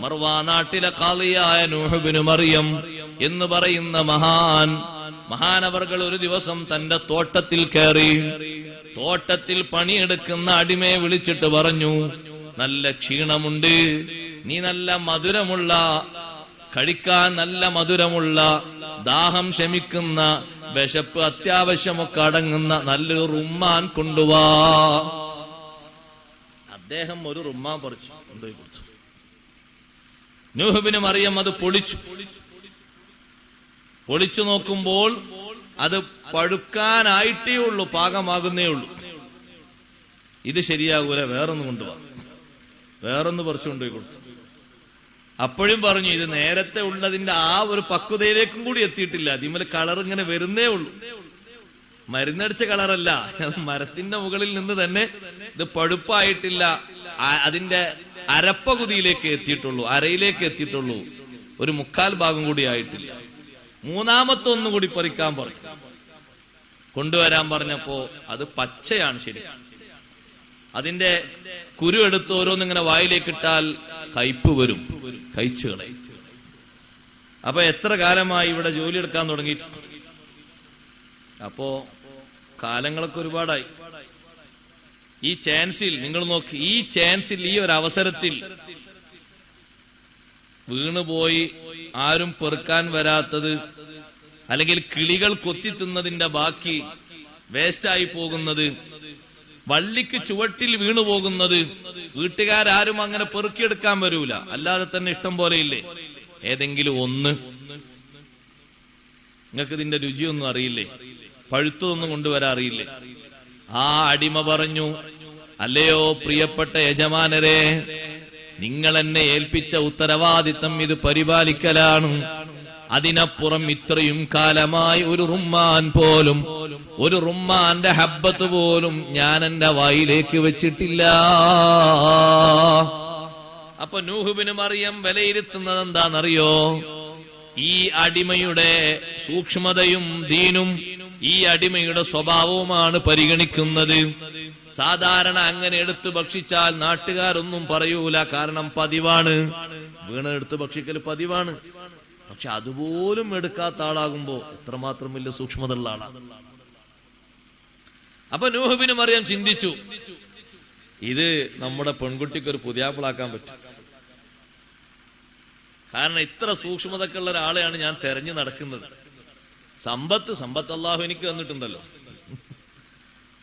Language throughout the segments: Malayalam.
മർവാ നാട്ടിലെ കാളിയായ നൂഹുബിന് മറിയം എന്ന് പറയുന്ന മഹാൻ മഹാനവർകൾ ഒരു ദിവസം തന്റെ തോട്ടത്തിൽ കയറി തോട്ടത്തിൽ പണിയെടുക്കുന്ന അടിമയെ വിളിച്ചിട്ട് പറഞ്ഞു നല്ല ക്ഷീണമുണ്ട് നീ നല്ല മധുരമുള്ള കഴിക്കാൻ നല്ല മധുരമുള്ള ദാഹം ശമിക്കുന്ന വിശപ്പ് അത്യാവശ്യമൊക്കെ അടങ്ങുന്ന നല്ലൊരു റുമ്മാൻ കൊണ്ടുവാ. അദ്ദേഹം ഒരു റുമ്മാൻ പറിച്ചു കൊണ്ടുപോയി കൊടുത്തു നൂഹുബിന് മറിയം അത് പൊളിച്ചു. പൊളിച്ചു നോക്കുമ്പോൾ അത് പഴുക്കാനായിട്ടേ ഉള്ളൂ പാകമാകുന്നേ ഉള്ളൂ. ഇത് ശരിയാകൂല വേറൊന്ന് കൊണ്ടുപോവാ വേറൊന്ന് പറിച്ചു കൊണ്ടുപോയി കൊടുത്തു. അപ്പോഴും പറഞ്ഞു ഇത് നേരത്തെ ഉള്ളതിന്റെ ആ ഒരു പക്വതയിലേക്കും കൂടി എത്തിയിട്ടില്ല. അതിമേൽ കളർ ഇങ്ങനെ വരുന്നേ ഉള്ളൂ. മരുന്നടിച്ച കളറല്ല മരത്തിന്റെ മുകളിൽ നിന്ന് തന്നെ ഇത് പഴുപ്പായിട്ടില്ല. അതിന്റെ അരപ്പകുതിയിലേക്ക് എത്തിയിട്ടുള്ളൂ അരയിലേക്ക് എത്തിയിട്ടുള്ളൂ. ഒരു മുക്കാൽ ഭാഗം കൂടി ആയിട്ടില്ല. മൂന്നാമത്തെ ഒന്നും കൂടി പറിക്കാൻ പറഞ്ഞു. കൊണ്ടുവരാൻ പറഞ്ഞപ്പോ അത് പച്ചയാണ് ശരി അതിന്റെ കുരു എടുത്ത് ഓരോന്നിങ്ങനെ വായിലേക്ക് ഇട്ടാൽ കയ്പ് വരും കഴിച്ചു കളയും. അപ്പൊ എത്ര കാലമായി ഇവിടെ ജോലി എടുക്കാൻ തുടങ്ങിയിട്ട് അപ്പോ കാലങ്ങളൊക്കെ ഒരുപാടായി. ഈ ചാൻസിൽ നിങ്ങൾ നോക്കി ഈ ചാൻസിൽ ഈ ഒരു അവസരത്തിൽ വീണുപോയി ആരും പെറുക്കാൻ വരാത്തത് അല്ലെങ്കിൽ കിളികൾ കൊത്തി തിന്നതിന്റെ ബാക്കി വേസ്റ്റായി പോകുന്നത് വള്ളിക്ക് ചുവട്ടിൽ വീണു പോകുന്നത് വീട്ടുകാരും അങ്ങനെ പെറുക്കിയെടുക്കാൻ വരൂല. അല്ലാതെ തന്നെ ഇഷ്ടം പോലെ ഇല്ലേ ഏതെങ്കിലും ഒന്ന്. നിങ്ങൾക്ക് ഇതിന്റെ രുചിയൊന്നും അറിയില്ലേ? പഴുത്തതൊന്നും കൊണ്ടുവരാൻ അറിയില്ലേ ആ അടിമ പറഞ്ഞു അല്ലയോ പ്രിയപ്പെട്ട യജമാനരെ നിങ്ങൾ എന്നെ ഏൽപ്പിച്ച ഉത്തരവാദിത്തം ഇത് പരിപാലിക്കലാണ്. അതിനപ്പുറം ഇത്രയും കാലമായി ഒരു റുമ്മാൻ പോലും ഒരു റുമ്മാന്റെ ഹബ്ബത്ത് പോലും ഞാൻ എന്റെ വായിലേക്ക് വെച്ചിട്ടില്ല. അപ്പൊ നൂഹുബിന് മറിയം വിലയിരുത്തുന്നത് എന്താണെന്നറിയോ ഈ അടിമയുടെ സൂക്ഷ്മതയും ദീനും ഈ അടിമയുടെ സ്വഭാവവുമാണ് പരിഗണിക്കുന്നത്. സാധാരണ അങ്ങനെ എടുത്ത് ഭക്ഷിച്ചാൽ നാട്ടുകാരൊന്നും പറയൂല. കാരണം പതിവാണ്. വീണ എടുത്ത് ഭക്ഷിക്കൽ പതിവാണ്. പക്ഷെ അതുപോലും എടുക്കാത്ത ആളാകുമ്പോ ഇത്രമാത്രം വലിയ സൂക്ഷ്മത ഉള്ള ആളാണ് അപ്പൊ നൂഹുബിന് മറിയം ചിന്തിച്ചു. ഇത് നമ്മുടെ പെൺകുട്ടിക്ക് ഒരു പുതിയാപ്പിളാക്കാൻ പറ്റും. കാരണം ഇത്ര സൂക്ഷ്മതക്കുള്ള ഒരാളെയാണ് ഞാൻ തെരഞ്ഞു നടക്കുന്നത്. സമ്പത്ത് സമ്പത്ത് അള്ളാഹു എനിക്ക് തന്നിട്ടുണ്ടല്ലോ.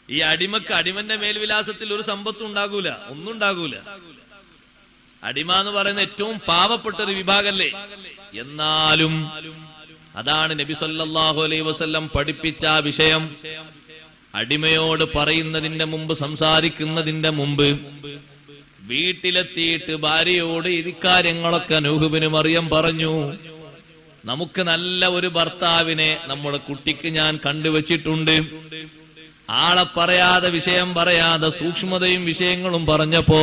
ഈ അടിമക്ക് അടിമന്റെ മേൽവിലാസത്തിൽ ഒരു സമ്പത്തും ഉണ്ടാകൂല ഒന്നും ഉണ്ടാകൂല. അടിമ എന്ന് പറയുന്ന ഏറ്റവും പാവപ്പെട്ട ഒരു വിഭാഗല്ലേ? എന്നാലും അതാണ് നബി സല്ലാഹു അലൈ വസല്ലം പഠിപ്പിച്ച ആ വിഷയം. അടിമയോട് പറയുന്നതിന്റെ മുമ്പ് സംസാരിക്കുന്നതിന്റെ മുമ്പ് വീട്ടിലെത്തിയിട്ട് ഭാര്യയോട് ഇക്കാര്യങ്ങളൊക്കെ നൂഹുബിന് മറിയം പറഞ്ഞു. നമുക്ക് നല്ല ഒരു ഭർത്താവിനെ നമ്മുടെ കുട്ടിക്ക് ഞാൻ കണ്ടുവച്ചിട്ടുണ്ട്. ആളെ പറയാതെ വിഷയം പറയാതെ സൂക്ഷ്മതയും വിഷയങ്ങളും പറഞ്ഞപ്പോ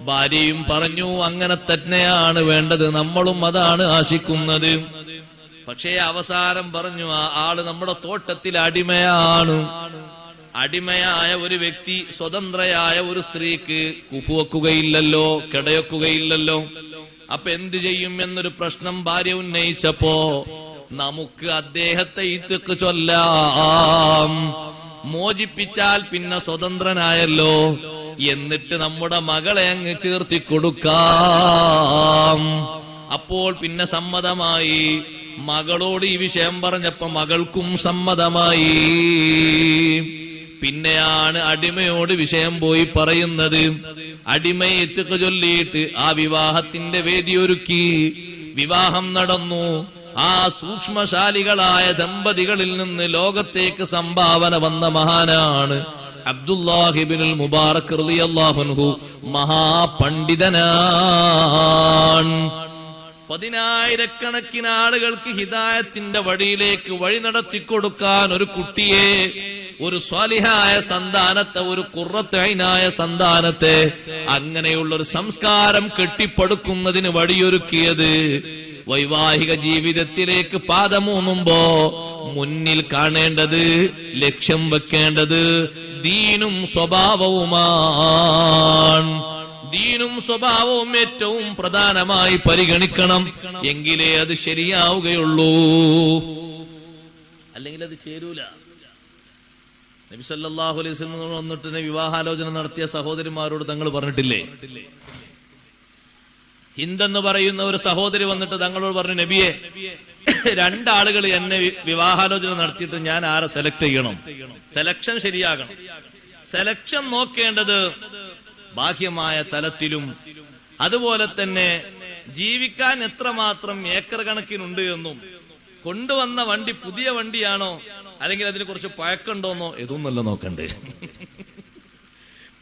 ഭാര്യയും പറഞ്ഞു അങ്ങനെ തന്നെയാണ് വേണ്ടത്. നമ്മളും അതാണ് ആശിക്കുന്നത്. പക്ഷേ അവസാനം പറഞ്ഞു ആ ആൾ നമ്മുടെ തോട്ടത്തിൽ അടിമയാണ്. അടിമയായ ഒരു വ്യക്തി സ്വതന്ത്രയായ ഒരു സ്ത്രീക്ക് കുഫുവെക്കുകയില്ലല്ലോ കിടയൊക്കുകയില്ലല്ലോ. അപ്പൊ എന്ത് ചെയ്യും എന്നൊരു പ്രശ്നം ഭാര്യ ഉന്നയിച്ചപ്പോ നമുക്ക് അദ്ദേഹത്തെ ഇത്തക്ക് ചൊല്ലാം. മോചിപ്പിച്ചാൽ പിന്നെ സ്വതന്ത്രനായല്ലോ. എന്നിട്ട് നമ്മുടെ മകളെ അങ്ങ് ചേർത്തി കൊടുക്കാം. അപ്പോൾ പിന്നെ സമ്മതമായി. മകളോട് ഈ വിഷയം പറഞ്ഞപ്പോ മകൾക്കും സമ്മതമായി. പിന്നെയാണ് അടിമയോട് വിഷയം പോയി പറയുന്നത്. അടിമയെ ചൊല്ലിയിട്ട് ആ വിവാഹത്തിന്റെ വേദി ഒരുക്കി വിവാഹം നടന്നു. ആ സൂക്ഷ്മശാലികളായ ദമ്പതികളിൽ നിന്ന് ലോകത്തേക്ക് സംഭാവന വന്ന മഹാനാണ് അബ്ദുല്ലാഹിബിനുൽ മുബാറക് റളിയല്ലാഹുൻഹു മഹാപണ്ഡിതനാണ്. പതിനായിരക്കണക്കിന് ആളുകൾക്ക് ഹിദായത്തിന്റെ വഴിയിലേക്ക് വഴി നടത്തി കൊടുക്കാൻ ഒരു കുട്ടിയെ ഒരു സ്വാലിഹായ സന്താനത്തെ ഒരു കുറത്തൈനായ സന്താനത്തെ അങ്ങനെയുള്ള ഒരു സംസ്കാരം കെട്ടിപ്പടുക്കുന്നതിന് വഴിയൊരുക്കിയത് വൈവാഹിക ജീവിതത്തിലേക്ക് പാദമൂന്നുമ്പോ മുന്നിൽ കാണേണ്ടത് ലക്ഷ്യം വെക്കേണ്ടത് ദീനും സ്വഭാവവുമാണ്. ദീനും സ്വഭാവവും ഏറ്റവും പ്രധാനമായി പരിഗണിക്കണം എങ്കിലേ അത് ശരിയാവുകയുള്ളൂ. അല്ലെങ്കിൽ അത് ചേരൂല. നബി അലൈഹി വസല്ലം വന്നിട്ട് വിവാഹാലോചന നടത്തിയ സഹോദരിമാരോട് തങ്ങൾ പറഞ്ഞിട്ടില്ലേ? ഹിന്ദെന്ന് പറയുന്ന ഒരു സഹോദരി വന്നിട്ട് തങ്ങളോട് പറഞ്ഞു നബിയെ രണ്ടാളുകൾ എന്നെ വിവാഹാലോചന നടത്തിയിട്ട് ഞാൻ ആരെ സെലക്ട് ചെയ്യണം? സെലക്ഷൻ ശരിയാകണം. സെലക്ഷൻ നോക്കേണ്ടത് ബാഹ്യമായ തലത്തിലും അതുപോലെ തന്നെ ജീവിക്കാൻ എത്രമാത്രം ഏക്കർ കണക്കിനുണ്ട് എന്നും കൊണ്ടുവന്ന വണ്ടി പുതിയ വണ്ടിയാണോ അല്ലെങ്കിൽ അതിന് കുറച്ച് പഴക്കമുണ്ടോന്നോ? ഇതൊന്നല്ല നോക്കണ്ടേ.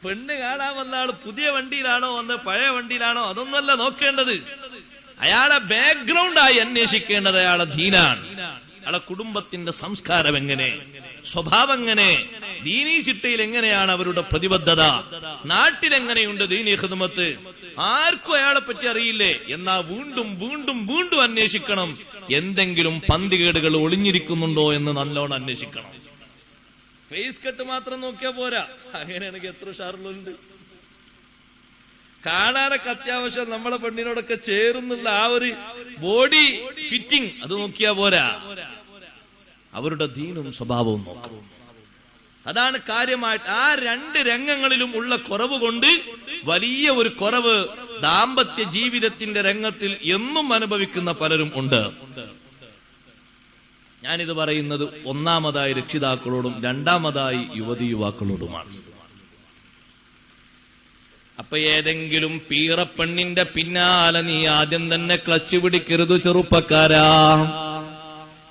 പെണ്ണ് കാണാൻ വന്ന ആൾ പുതിയ വണ്ടിയിലാണോ വന്ന് പഴയ വണ്ടിയിലാണോ? അതൊന്നല്ല നോക്കേണ്ടത്. അയാളെ ബാക്ക്ഗ്രൗണ്ടായി അന്വേഷിക്കേണ്ടത് അയാളെ ധീനാണ് അയാളെ കുടുംബത്തിന്റെ സംസ്കാരം എങ്ങനെ? സ്വഭാവം എങ്ങനെ? ദീനീ ചിട്ടയിൽ എങ്ങനെയാണ് അവരുടെ പ്രതിബദ്ധത? നാട്ടിൽ എങ്ങനെയുണ്ട് ദീനീ ഹിദ്മത്ത് ആർക്കും അയാളെ പറ്റി അറിയില്ലേ? എന്നാ വീണ്ടും വീണ്ടും വീണ്ടും അന്വേഷിക്കണം. എന്തെങ്കിലും പന്തികേടുകൾ ഒളിഞ്ഞിരിക്കുന്നുണ്ടോ എന്ന് നല്ലോണം അന്വേഷിക്കണം. ഫേസ് കട്ട് മാത്രം നോക്കിയാ പോരാ. അങ്ങനെയാണെങ്കിൽ എത്ര ഉഷാറുള്ളുണ്ട് കാണാനൊക്കെ അത്യാവശ്യം നമ്മളെ പെണ്ണിനോടൊക്കെ ചേരുന്നുള്ള ആ ഒരു ബോഡി ഫിറ്റിംഗ് അത് നോക്കിയാ പോരാ. അവരുടെ ദീനും സ്വഭാവവും നോക്കും. അതാണ് കാര്യമായിട്ട് ആ രണ്ട് രംഗങ്ങളിലും ഉള്ള കുറവ് കൊണ്ട് വലിയ ഒരു കുറവ് ദാമ്പത്യ ജീവിതത്തിന്റെ രംഗത്തിൽ എന്നും അനുഭവിക്കുന്ന പലരും ഉണ്ട്. ഞാനിത് പറയുന്നത് ഒന്നാമതായി രക്ഷിതാക്കളോടും രണ്ടാമതായി യുവതി യുവാക്കളോടുമാണ്. അപ്പൊ ഏതെങ്കിലും പീറപ്പെണ്ണിന്റെ പിന്നാലെ നീ ആദ്യം തന്നെ ക്ലച്ച് പിടിക്കരുത് ചെറുപ്പക്കാരാ.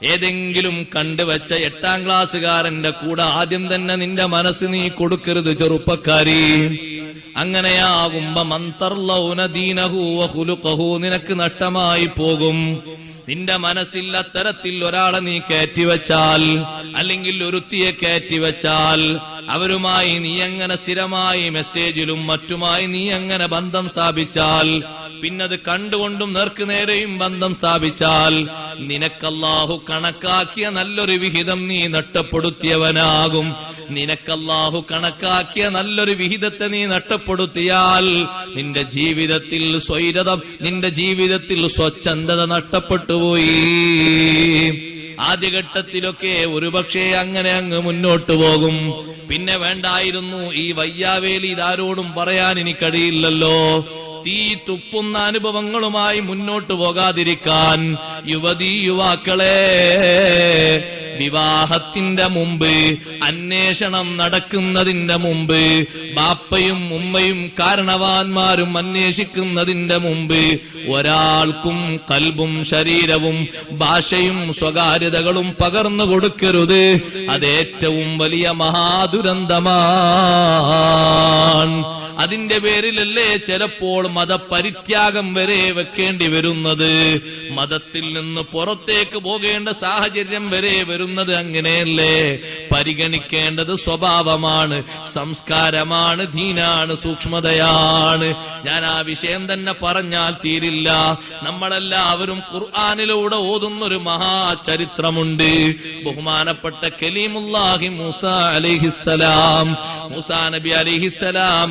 ഏതെങ്കിലും കണ്ടുവച്ച എട്ടാം ക്ലാസ്സുകാരന്റെ കൂടെ ആദ്യം തന്നെ നിന്റെ മനസ്സ് നീ കൊടുക്കരുത് ചെറുപ്പക്കാരി. അങ്ങനെയാകുമ്പോ നിനക്ക് നഷ്ടമായി പോകും. നിന്റെ മനസ്സിൽ അത്തരത്തിൽ ഒരാളെ നീ കയറ്റിവെച്ചാൽ അല്ലെങ്കിൽ ഒരുത്തിയെ കയറ്റിവെച്ചാൽ അവരുമായി നീ എങ്ങനെ സ്ഥിരമായി മെസ്സേജിലും മറ്റുമായി നീ എങ്ങനെ ബന്ധം സ്ഥാപിച്ചാൽ പിന്നത് കണ്ടുകൊണ്ടും നേർക്കുനേരെയും ബന്ധം സ്ഥാപിച്ചാൽ നിനക്കല്ലാഹു കണക്കാക്കിയ നല്ലൊരു വിഹിതം നീ നഷ്ടപ്പെടുത്തിയവനാകും. നിനക്കല്ലാഹു കണക്കാക്കിയ നല്ലൊരു വിഹിതത്തെ നീ നഷ്ടപ്പെടുത്തിയാൽ നിന്റെ ജീവിതത്തിൽ സ്വൈരത നിന്റെ ജീവിതത്തിൽ സ്വച്ഛന്ദത നഷ്ടപ്പെട്ടുപോയി ആദ്യഘട്ടത്തിലൊക്കെ ഒരുപക്ഷെ അങ്ങനെ അങ്ങ് മുന്നോട്ട് പോകും. പിന്നെ വേണ്ടായിരുന്നു ഈ വയ്യാവേലി ഇതാരോടും പറയാൻ എനിക്കടിയില്ലല്ലോ. തീ തുപ്പുന്ന അനുഭവങ്ങളുമായി മുന്നോട്ട് പോകാതിരിക്കാൻ യുവതീ യുവാക്കളെ വിവാഹത്തിന്റെ മുമ്പ് അന്വേഷണം നടക്കുന്നതിന്റെ മുമ്പ് ബാപ്പയും ഉമ്മയും കാരണവാന്മാരും അന്വേഷിക്കുന്നതിന്റെ മുമ്പ് ഒരാൾക്കും കൽബും ശരീരവും ഭാഷയും സ്വകാര്യതകളും പകർന്നു കൊടുക്കരുത്. അതേറ്റവും വലിയ മഹാദുരന്തമാണ് അതിന്റെ പേരിലല്ലേ ചിലപ്പോൾ മതപരിത്യാഗം വരെ വെക്കേണ്ടി വരുന്നത്. മതത്തിൽ നിന്ന് പുറത്തേക്ക് പോകേണ്ട സാഹചര്യം വരെ വരുന്നത് അങ്ങനെയല്ലേ? പരിഗണിക്കേണ്ടത് സ്വഭാവമാണ് സംസ്കാരമാണ് ദീനാണ് സൂക്ഷ്മതയാണ്. ഞാൻ ആ വിഷയം തന്നെ പറഞ്ഞാൽ തീരില്ല. നമ്മളെല്ലാവരും ഖുർആാനിലൂടെ ഓതുന്ന ഒരു മഹാചരിത്രമുണ്ട്. ബഹുമാനപ്പെട്ട കലീമുല്ലാഹി മൂസ അലിഹിസലാം മൂസാ നബി അലിഹിസലാം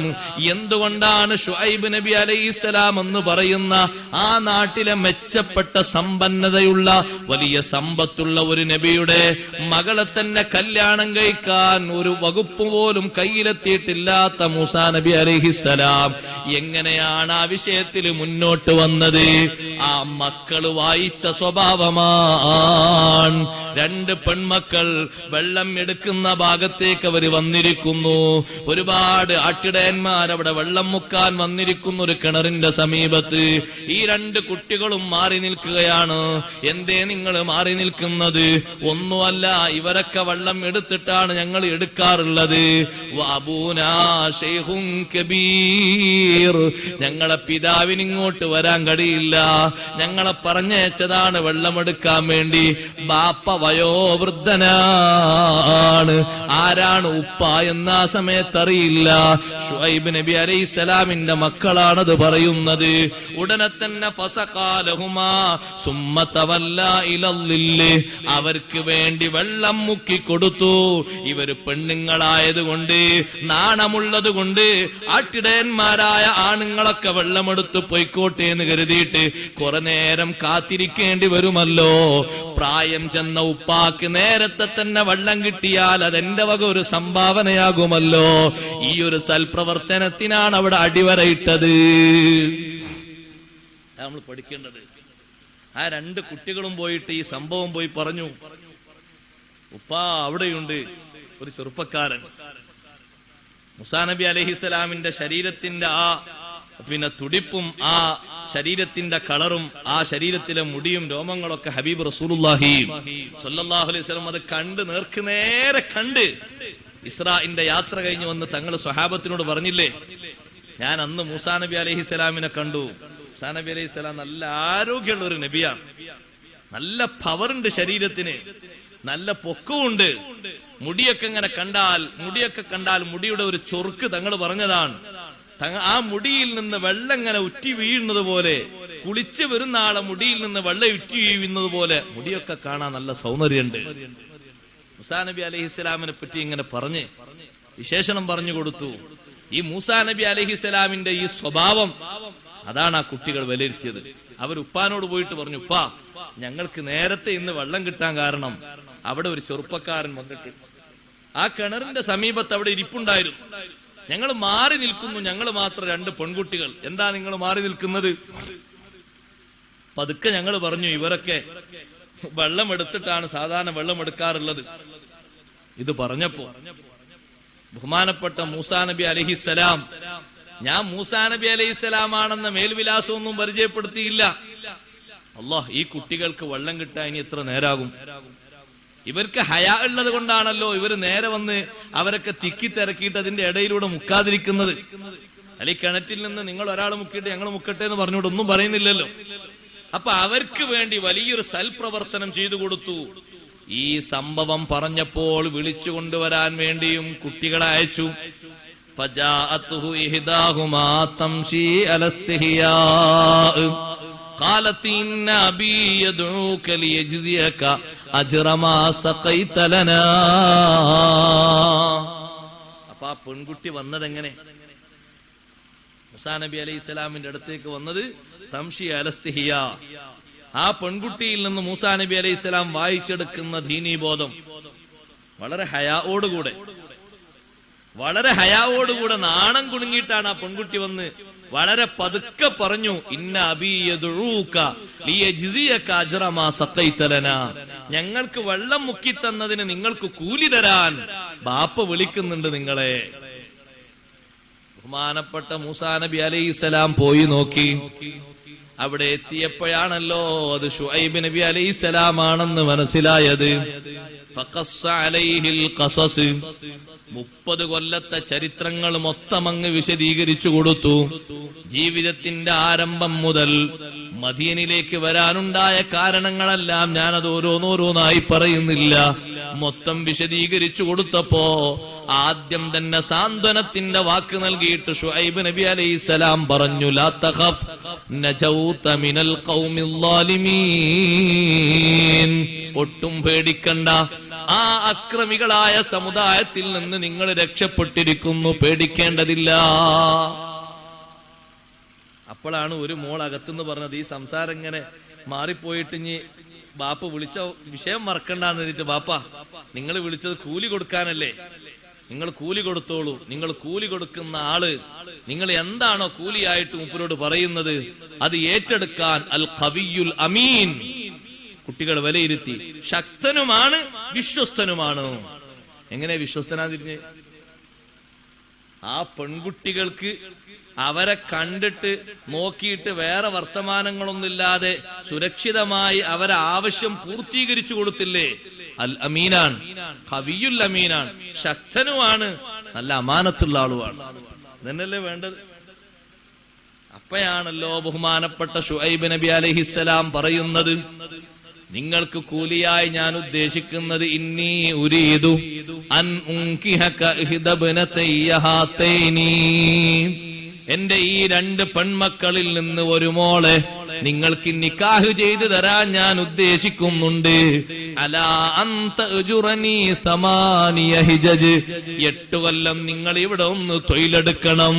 എന്തുകൊണ്ടാണ് ഷുഐബ് നബി അലൈഹിസ്സലാം എന്ന് പറയുന്ന ആ നാട്ടിലെ മെച്ചപ്പെട്ട സമ്പന്നതയുള്ള വലിയ സമ്പത്തുള്ള ഒരു നബിയുടെ മകളെ തന്നെ കല്യാണം കഴിക്കാൻ ഒരു വകുപ്പ് പോലും കയ്യിലെത്തിയിട്ടില്ലാത്ത മൂസാ നബി അലൈഹിസ്സലാം എങ്ങനെയാണ് ആ വിഷയത്തിൽ മുന്നോട്ട് വന്നത്? ആ മക്കൾ വായിച്ച സ്വഭാവമാണ്. രണ്ട് പെൺമക്കൾ വെള്ളം എടുക്കുന്ന ഭാഗത്തേക്ക് അവർ വന്നിരിക്കുന്നു. ഒരുപാട് ആട്ടിടയന്മാർ അവിടെ വെള്ളം മുക്കാൻ വന്നിരിക്കുന്ന. ഒരു കിണറിന്റെ സമീപത്ത് ഈ രണ്ട് കുട്ടികളും മാറി നിൽക്കുകയാണ്. എന്തേ നിങ്ങൾ മാറി നിൽക്കുന്നത്? ഒന്നുമല്ല ഇവരൊക്കെ വള്ളം എടുത്തിട്ടാണ് ഞങ്ങൾ എടുക്കാറുള്ളത്. ഞങ്ങളെ പിതാവിന് ഇങ്ങോട്ട് വരാൻ കഴിയില്ല. ഞങ്ങളെ പറഞ്ഞയച്ചതാണ് വെള്ളമെടുക്കാൻ വേണ്ടി. ബാപ്പ വയോവൃദ്ധനാണ്. ആരാണ് ഉപ്പ എന്ന ആ സമയത്ത് അറിയില്ല. ഷുഹൈബ് നബി അലൈഹിസ്സലാമിന്റെ മക്കളാണത്. പറയുന്നത്. ഉടനെ തന്നെ അവർക്ക് വേണ്ടി വെള്ളം മുക്കി കൊടുത്തു. ഇവർ പെണ്ണുങ്ങളായത് കൊണ്ട് നാണമുള്ളത് കൊണ്ട് ആട്ടിടയന്മാരായ ആണുങ്ങളൊക്കെ വെള്ളമെടുത്ത് പൊയ്ക്കോട്ടെ എന്ന് കരുതിയിട്ട് കുറെ നേരം കാത്തിരിക്കേണ്ടി വരുമല്ലോ. പ്രായം ചെന്ന ഉപ്പാക്ക് നേരത്തെ തന്നെ വെള്ളം കിട്ടിയാൽ അതെന്റെ വക ഒരു സംഭാവനയാകുമല്ലോ. ഈ ഒരു സൽപ്രവർത്തനത്തിനാണ് അവിടെ അടിവരയിട്ടത്. നമ്മൾ പഠിക്കേണ്ടത്. ആ രണ്ട് കുട്ടികളും പോയിട്ട് ഈ സംഭവം പോയി പറഞ്ഞു. ഉപ്പാ അവിടെയുണ്ട് ഒരു ചെറുപ്പക്കാരൻ. മുസാ നബി അലഹിസ്സലാമിന്റെ ശരീരത്തിന്റെ ആ പിന്നെ തുടിപ്പും ആ ശരീരത്തിന്റെ കളറും ആ ശരീരത്തിലെ മുടിയും രോമങ്ങളൊക്കെ ഹബീബ് റസൂലുള്ളാഹി സല്ലാഹു അലൈഹി വസല്ലം അത് കണ്ട് നേർക്ക് നേരെ കണ്ട് ഇസ്രാഇന്റെ യാത്ര കഴിഞ്ഞു വന്ന് തങ്ങൾ സ്വഹാബത്തിനോട് പറഞ്ഞില്ലേ ഞാൻ അന്ന് മൂസാ നബി അലഹിസ്സലാമിനെ കണ്ടു. മൂസാ നബി അലൈഹിസ്സലാം നല്ല ആരോഗ്യമുള്ള ഒരു നബിയാണ്. നല്ല പവറുണ്ട് ശരീരത്തിന്. നല്ല പൊക്കമുണ്ട് മുടിയൊക്കെ ഇങ്ങനെ കണ്ടാൽ മുടിയൊക്കെ കണ്ടാൽ മുടിയുടെ ഒരു ചൊറുക്ക് തങ്ങൾ പറഞ്ഞതാണ്. ആ മുടിയിൽ നിന്ന് വെള്ളം ഇങ്ങനെ ഉറ്റി വീഴുന്നത് പോലെ കുളിച്ചു വരുന്ന ആളെ മുടിയിൽ നിന്ന് വെള്ളം ഉറ്റി വീഴുന്നത് പോലെ മുടിയൊക്കെ കാണാൻ നല്ല സൗന്ദര്യമുണ്ട്. മുസാ നബി അലൈഹി ഇസ്ലാമിനെ പറ്റി ഇങ്ങനെ പറഞ്ഞ് വിശേഷണം പറഞ്ഞു കൊടുത്തു. ഈ മൂസാ നബി അലൈഹി ഇസ്ലാമിന്റെ ഈ സ്വഭാവം അതാണ് ആ കുട്ടികൾ വിലയിരുത്തിയത്. അവർ ഉപ്പാനോട് പോയിട്ട് പറഞ്ഞു ഉപ്പാ ഞങ്ങൾക്ക് നേരത്തെ ഇന്ന് വെള്ളം കിട്ടാൻ കാരണം അവിടെ ഒരു ചെറുപ്പക്കാരൻ വന്നിട്ട് ആ കിണറിന്റെ സമീപത്ത് അവിടെ ഇരിപ്പുണ്ടായിരുന്നു. ഞങ്ങൾ മാറി നിൽക്കുന്നു ഞങ്ങൾ മാത്രം രണ്ട് പെൺകുട്ടികൾ. എന്താ നിങ്ങൾ മാറി നിൽക്കുന്നത്? പതുക്കെ ഞങ്ങൾ പറഞ്ഞു ഇവരൊക്കെ വെള്ളം എടുത്തിട്ടാണ് സാധാരണ വെള്ളം എടുക്കാറുള്ളത്. ഇത് പറഞ്ഞപ്പോ ബഹുമാനപ്പെട്ട മൂസാ നബി അലഹിസലാം ഞാൻ മൂസാ നബി അലഹിസലാമാണെന്ന മേൽവിലാസമൊന്നും പരിചയപ്പെടുത്തിയില്ല. അള്ളാഹ് ഈ കുട്ടികൾക്ക് വെള്ളം കിട്ടാൻ ഇനി എത്ര നേരാകും? ഇവർക്ക് ഹയാ ഉള്ളത് കൊണ്ടാണല്ലോ ഇവർ നേരെ വന്ന് അവരൊക്കെ തിക്കി തിരക്കിയിട്ട് അതിന്റെ ഇടയിലൂടെ മുക്കാതിരിക്കുന്നത്. അല്ലെങ്കിൽ കിണറ്റിൽ നിന്ന് നിങ്ങൾ ഒരാൾ മുക്കിയിട്ട് ഞങ്ങൾ മുക്കട്ടെ എന്ന് പറഞ്ഞുകൊണ്ട് ഒന്നും പറയുന്നില്ലല്ലോ. അപ്പൊ അവർക്ക് വേണ്ടി വലിയൊരു സൽപ്രവർത്തനം ചെയ്തു കൊടുത്തു ഈ സംഭവം പറഞ്ഞപ്പോൾ വിളിച്ചു കൊണ്ടുവരാൻ വേണ്ടിയും കുട്ടികളെ അയച്ചു فجاءته إحداهما تمشي على استحياء قالت إن أبي يدعوك ليجزيك أجر ما سقيت لنا അപ്പൊ ആ പെൺകുട്ടി വന്നതെങ്ങനെ മുസാ നബി അലൈഹി ഇസ്ലാമിന്റെ അടുത്തേക്ക് വന്നത് തംഷി അലസ്തിഹിയ ആ പെൺകുട്ടിയിൽ നിന്ന് മൂസാ നബി അലൈഹി സ്വലാം വായിച്ചെടുക്കുന്ന ദീനീബോധം വളരെ ഹയാവോടുകൂടെ. വളരെ ഹയാവോടുകൂടെ നാണം കുടുങ്ങിയിട്ടാണ് ആ പെൺകുട്ടി വന്ന് വളരെ പതുക്കെ പറഞ്ഞു ഇന്ന സഖൈതലന ഞങ്ങൾക്ക് വെള്ളം മുക്കി തന്നതിന് നിങ്ങൾക്ക് കൂലി തരാൻ ബാപ്പ വിളിക്കുന്നുണ്ട് നിങ്ങളെ. ബഹുമാനപ്പെട്ട മൂസാ നബി അലൈഹിസലാം പോയി നോക്കി. അവിടെ എത്തിയപ്പോഴാണല്ലോ അത് ഷുഐബ് നബി അലൈഹിസ്സലാമാണെന്ന് മനസ്സിലായത്. മുപ്പത് കൊല്ലത്തെ ചരിത്രങ്ങൾ മൊത്തം അങ്ങ് വിശദീകരിച്ചു കൊടുത്തു. ജീവിതത്തിന്റെ ആരംഭം മുതൽ മദീനിലേക്ക് വരാനുണ്ടായ കാരണങ്ങളെല്ലാം ഞാനത് ഓരോന്നോരോന്നായി പറയുന്നില്ല. മൊത്തം വിശദീകരിച്ചു കൊടുത്തപ്പോ ആദ്യം തന്നെ സാന്ത്വനത്തിന്റെ വാക്ക് നൽകിയിട്ട് ഷുഐബ് നബി അലൈഹിസ്സലാം പറഞ്ഞു ലാ തഖഫ് നജൗത മിനൽ ഒട്ടും പേടിക്കണ്ട. ആ അക്രമികളായ സമുദായത്തിൽ നിന്ന് നിങ്ങൾ രക്ഷപ്പെട്ടിരിക്കുന്നു പേടിക്കേണ്ടതില്ല. അപ്പോഴാണ് ഒരു മോൾ അകത്തുനിന്ന് പറഞ്ഞത് ഈ സംസാരം ഇങ്ങനെ മാറിപ്പോയിട്ട് ഇനി ബാപ്പ വിളിച്ച വിഷയം മറക്കണ്ടെന്ന് എന്നിട്ട് ബാപ്പ നിങ്ങൾ വിളിച്ചത് കൂലി കൊടുക്കാനല്ലേ? നിങ്ങൾ കൂലി കൊടുത്തോളൂ. നിങ്ങൾ കൂലി കൊടുക്കുന്ന ആൾ നിങ്ങൾ എന്താണോ കൂലിയായിട്ട് മുപ്പരോട് പറയുന്നത് അത് ഏറ്റെടുക്കാൻ അൽ കവിയുൽ അമീൻ. കുട്ടികൾ വിലയിരുത്തി. ശക്തനുമാണ് വിശ്വസ്തനുമാണ്. എങ്ങനെ വിശ്വസ്തനാ തിരിഞ്ഞ്? ആ പെൺകുട്ടികൾക്ക് അവരെ കണ്ടിട്ട് നോക്കിയിട്ട് വേറെ വർത്തമാനങ്ങളൊന്നുമില്ലാതെ സുരക്ഷിതമായി അവരെ ആവശ്യം പൂർത്തീകരിച്ചു കൊടുത്തില്ലേ? അൽ അമീനാണ് കവിയുൽ അമീനാണ് ശക്തനുമാണ്. നല്ല അമാനത്തുള്ള ആളുമാണ്. ഇതന്നെയല്ലേ വേണ്ടത്? അപ്പയാണല്ലോ ബഹുമാനപ്പെട്ട ഷുഐബ് നബി അലഹിസ്സലാം പറയുന്നത്. നിങ്ങൾക്ക് കൂലിയായി ഞാൻ ഉദ്ദേശിക്കുന്നത് ഇന്നി അൻ ഉൻകിഹക ഇഹ്ദബ്നതയ്യ ഹാത്തൈനി. എന്റെ ഈ രണ്ട് പെൺമക്കളിൽ നിന്ന് ഒരു മോളെ നിങ്ങൾക്ക് നിക്കാഹ് ചെയ്തു തരാൻ ഞാൻ ഉദ്ദേശിക്കുന്നുണ്ട്. എട്ട് കൊല്ലം നിങ്ങൾ ഇവിടെ ഒന്ന് തൊഴിലെടുക്കണം.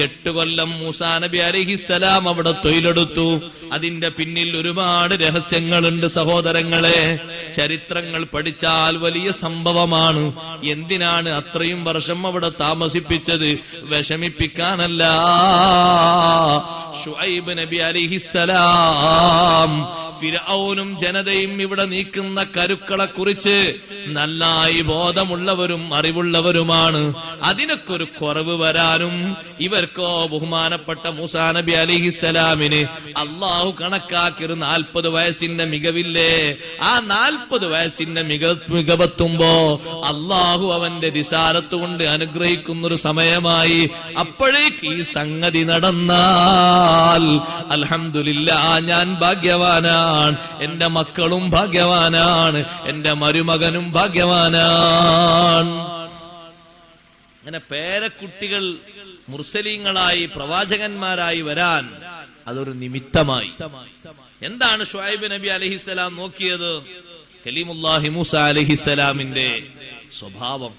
എട്ട് കൊല്ലം മൂസാ നബി അലഹിസലാം അവിടെ തൊഴിലെടുത്തു. അതിന്റെ പിന്നിൽ ഒരുപാട് രഹസ്യങ്ങളുണ്ട് സഹോദരങ്ങളെ. ചരിത്രങ്ങൾ പഠിച്ചാൽ വലിയ സംഭവമാണ്. എന്തിനാണ് അത്രയും വർഷം അവിടെ താമസിപ്പിച്ചത്? വിഷമിപ്പിക്കാനല്ല. നബി അലിഹിസലാം ഫിരൗനും ജനതയും ഇവിടെ നീക്കുന്ന കരുക്കളെ കുറിച്ച് നന്നായി ബോധമുള്ളവരും അറിവുള്ളവരുമാണ്. അതിനൊക്കെ ഒരു കുറവ് വരാനും ഇവർക്കോ ബഹുമാനപ്പെട്ട മുസാ നബി അലിഹിസലാമിന് അള്ളാഹു കണക്കാക്കിയൊരു നാൽപ്പത് വയസ്സിന്റെ മികവില്ലേ? ആ നാൽപ്പത് വയസ്സിന്റെ മിക മികവെത്തുമ്പോ അള്ളാഹു അവന്റെ ദിശാലത്ത് കൊണ്ട് അനുഗ്രഹിക്കുന്ന ഒരു സമയമായി. അപ്പോഴേക്ക് ഈ സംഗതി നടന്നാൽ അലഹമില്ല ഞാൻ ഭാഗ്യവാനാണ്. എന്റെ മക്കളും ഭാഗ്യവാനാണ്. എന്റെ മരുമകനും ഭാഗ്യവാനാണ്. അങ്ങനെ പേരക്കുട്ടികൾ മുർസലീങ്ങളായി പ്രവാചകന്മാരായി വരാൻ അതൊരു നിമിത്തമായി. എന്താണ് ഷുഹൈബ് നബി അലഹിസലാം നോക്കിയത്? കലീമുല്ലാഹി മൂസ അലഹിസലാമിന്റെ സ്വഭാവം.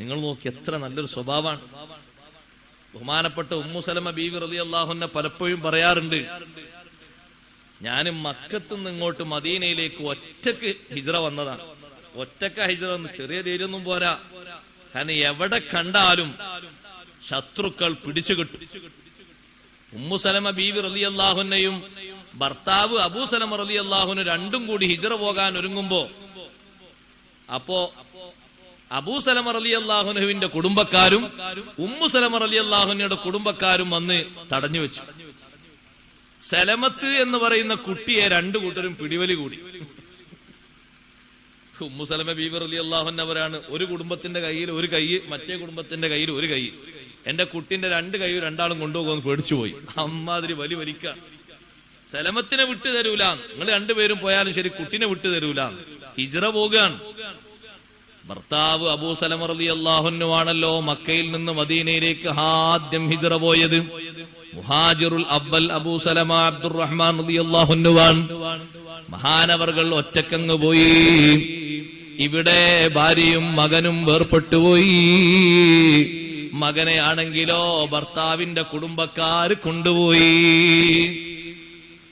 നിങ്ങൾ നോക്കി എത്ര നല്ലൊരു സ്വഭാവമാണ്. ബഹുമാനപ്പെട്ട ഉമ്മുസലമ ബീവി റലി അള്ളാഹുന്നെ പലപ്പോഴും പറയാറുണ്ട് ഞാനും മക്കത്ത് നിന്ന് ഇങ്ങോട്ട് മദീനയിലേക്ക് ഒറ്റയ്ക്ക് ഹിജ്റ വന്നതാണ്. ഒറ്റക്ക ഹിജറ വന്ന് ചെറിയ ധൈര്യമൊന്നും പോരാ. കാരണം എവിടെ കണ്ടാലും ശത്രുക്കൾ പിടിച്ചു കിട്ടും. ഉമ്മുസലമ ബീവി റലി അള്ളാഹുനെയും ഭർത്താവ് അബൂസലമ റലി അള്ളാഹുന് രണ്ടും കൂടി ഹിജ്റ പോകാൻ ഒരുങ്ങുമ്പോ അപ്പോ അബൂസലമ റലി അള്ളാഹുനുവിന്റെ കുടുംബക്കാരും ഉമ്മുസലമ റലി അള്ളാഹുനയുടെ കുടുംബക്കാരും വന്ന് തടഞ്ഞു വെച്ചു. സലമത്ത് എന്ന് പറയുന്ന കുട്ടിയെ രണ്ടു കൂട്ടരും പിടിവലി കൂടി. ഉമ്മുസലമ ബീവർ അലി അള്ളാഹുൻ അവരാണ്. ഒരു കുടുംബത്തിന്റെ കയ്യിൽ ഒരു കൈ മറ്റേ കുടുംബത്തിന്റെ കയ്യിൽ ഒരു കൈ. എന്റെ കുട്ടിന്റെ രണ്ട് കൈ രണ്ടാളും കൊണ്ടുപോകുമെന്ന് പേടിച്ചുപോയി അമ്മാതിരി വലി വലിക്ക. സലമത്തിനെ വിട്ടു തരൂല. നിങ്ങൾ രണ്ടുപേരും പോയാലും ശരി കുട്ടിനെ വിട്ടു തരൂല. ഹിജറ പോകാണ്. ഭർത്താവ് അബൂസലമറലി സലമ റലി അള്ളാഹുനുവാണല്ലോ മക്കയിൽ നിന്ന് മദീനയിലേക്ക് ആദ്യം ഹിജറ പോയത്. മുഹാജിറുൽ അബ്ബൽ അബൂസലമ അബ്ദുറഹ്മാൻ റലി അള്ളാഹുനുവാൻ മഹാനവർകൾ ഒറ്റക്കങ്ങ് പോയി. ഇവിടെ ഭാര്യയും മകനും വേർപെട്ടുപോയി. മകനെ ആണെങ്കിലോ ഭർത്താവിന്റെ കുടുംബക്കാർ കൊണ്ടുപോയി.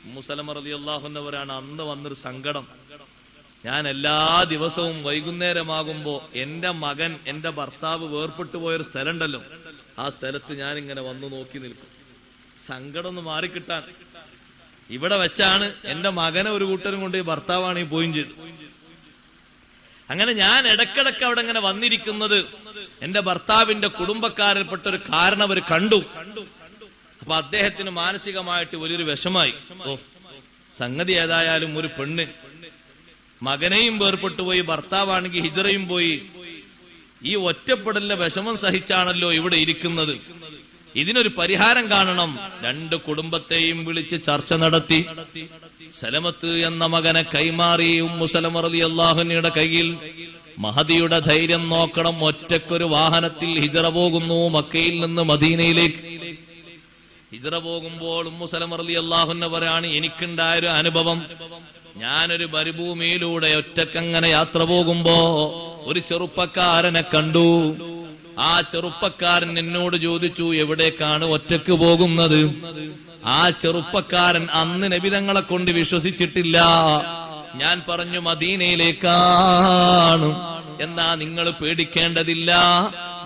മുസലമ റലി അന്ന് വന്നൊരു സങ്കടം. ഞാൻ എല്ലാ ദിവസവും വൈകുന്നേരമാകുമ്പോ എന്റെ മകൻ എന്റെ ഭർത്താവ് വേർപെട്ടു പോയൊരു സ്ഥലമുണ്ടല്ലോ. ആ സ്ഥലത്ത് ഞാൻ ഇങ്ങനെ വന്നു നോക്കി നിൽക്കും. സങ്കടം ഒന്ന് മാറിക്കിട്ടാൻ. ഇവിടെ വെച്ചാണ് എന്റെ മകനെ ഒരു കൂട്ടരും കൊണ്ട് ഈ ഭർത്താവാണ് ഈ പോയും ചെയ്തു അങ്ങനെ ഞാൻ ഇടക്കിടക്ക് അവിടെ ഇങ്ങനെ വന്നിരിക്കുന്നത് എന്റെ ഭർത്താവിന്റെ കുടുംബക്കാരിൽപ്പെട്ട ഒരു കാരണം അവർ കണ്ടു. അപ്പൊ അദ്ദേഹത്തിന് മാനസികമായിട്ട് വലിയൊരു വിഷമായി. ഓ സംഗതി ഏതായാലും ഒരു പെണ്ണ്. മകനെയും വേർപ്പെട്ടു പോയി ഭർത്താവാണെങ്കിൽ ഹിജറയും പോയി. ഈ ഒറ്റപ്പെടലിന്റെ വിഷമം സഹിച്ചാണല്ലോ ഇവിടെ ഇരിക്കുന്നത്. ഇതിനൊരു പരിഹാരം കാണണം. രണ്ട് കുടുംബത്തെയും വിളിച്ച് ചർച്ച നടത്തി. സലമത്ത് എന്ന മകനെ കൈമാറി ഉമ്മുസലമറലി അള്ളാഹുനിയുടെ കയ്യിൽ. മഹദിയുടെ ധൈര്യം നോക്കണം. ഒറ്റക്കൊരു വാഹനത്തിൽ ഹിജറ പോകുന്നു മക്കയിൽ നിന്ന് മദീനയിലേക്ക്. ഹിജറ പോകുമ്പോൾ ഉമ്മുസലമറലി അള്ളാഹുന്ന പറയാണ് എനിക്കുണ്ടായ ഒരു അനുഭവം. ഞാനൊരു മരുഭൂമിയിലൂടെ ഒറ്റക്കങ്ങനെ യാത്ര പോകുമ്പോ ഒരു ചെറുപ്പക്കാരനെ കണ്ടു. ആ ചെറുപ്പക്കാരൻ എന്നോട് ചോദിച്ചു എവിടേക്കാണ് ഒറ്റയ്ക്ക് പോകുന്നത്? ആ ചെറുപ്പക്കാരൻ അന്ന് നബിതങ്ങളെ കൊണ്ട് വിശ്വസിച്ചിട്ടില്ല. ഞാൻ പറഞ്ഞു മദീനയിലേക്കാണ്. എന്നാ നിങ്ങൾ പേടിക്കേണ്ടതില്ല.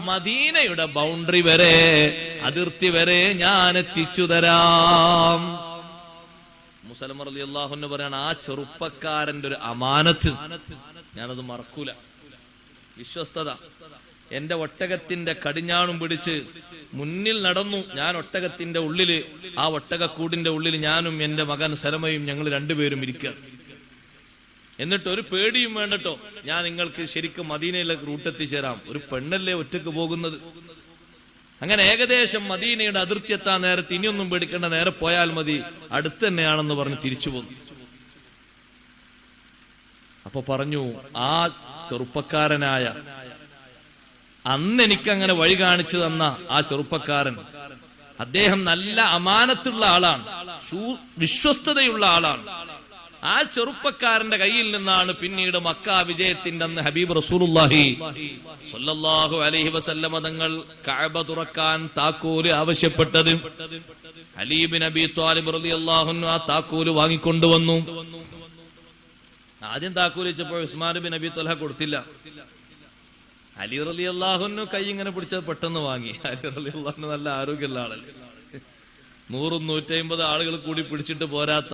മദീനയുടെ ബൗണ്ടറി വരെ അതിർത്തി വരെ ഞാൻ എത്തിച്ചു തരാം. മുസലമർ അലി അള്ളാഹുന്ന് പറയാണ് ആ ചെറുപ്പക്കാരന്റെ ഒരു അമാനത്ത് ഞാനത് മറക്കൂല. വിശ്വസ്തത. എന്റെ ഒട്ടകത്തിന്റെ കടിഞ്ഞാണും പിടിച്ച് മുന്നിൽ നടന്നു ഞാൻ ഒട്ടകത്തിന്റെ ഉള്ളിൽ ആ ഒട്ടകക്കൂടിന്റെ ഉള്ളിൽ ഞാനും എന്റെ മകൻ സലമയും ഞങ്ങൾ രണ്ടുപേരും ഇരിക്കുക. എന്നിട്ട് ഒരു പേടിയും വേണ്ടട്ടോ ഞാൻ നിങ്ങൾക്ക് ശരിക്കും മദീനയിലേക്ക് റൂട്ട് എത്തിച്ചേരാം. ഒരു പെണ്ണല്ലേ ഒറ്റയ്ക്ക് പോകുന്നത്? അങ്ങനെ ഏകദേശം മദീനയുടെ അതിർത്തി എത്താൻ നേരത്തെ ഇനിയൊന്നും പേടിക്കേണ്ട നേരെ പോയാൽ മതി. അടുത്ത് തന്നെയാണെന്ന് പറഞ്ഞ് തിരിച്ചു പോന്നു. അപ്പൊ പറഞ്ഞു ആ ചെറുപ്പക്കാരനായ അന്ന് എനിക്കങ്ങനെ വഴി കാണിച്ചു തന്ന ആ ചെറുപ്പക്കാരൻ അദ്ദേഹം നല്ല അമാനത്തുള്ള ആളാണ് വിശ്വസ്തതയുള്ള ആളാണ്. ആ ചെറുപ്പക്കാരന്റെ കയ്യിൽ നിന്നാണ് പിന്നീട് മക്ക വിജയത്തിന്റെ അന്ന് ഹബീബ് റസൂലുല്ലാഹി സല്ലല്ലാഹു അലൈഹി വസല്ലമ തങ്ങൾ കഅബ തുറക്കാൻ താക്കോൽ ആവശ്യപ്പെട്ടത്. അലീബിൻ അബി ത്വാലിബ് റളിയല്ലാഹു അൻഹു ആ താക്കോൽ വാങ്ങിക്കൊണ്ടുവന്നു. ആദ്യം താക്കോൽ വെച്ചപ്പോൾ ഉസ്മാൻ ബിൻ അബി ത്വലഹ കൊടുത്തില്ല. അലി റളിയല്ലാഹു അൻഹു കൈ ഇങ്ങനെ പിടിച്ചത് പെട്ടെന്ന് വാങ്ങി. അലി റളിയല്ലാഹു അള്ളാഹുന് നല്ല ആരോഗ്യമുള്ള ആളല്ലേ. നൂറും നൂറ്റമ്പത് ആളുകൾ കൂടി പിടിച്ചിട്ട് പോരാത്ത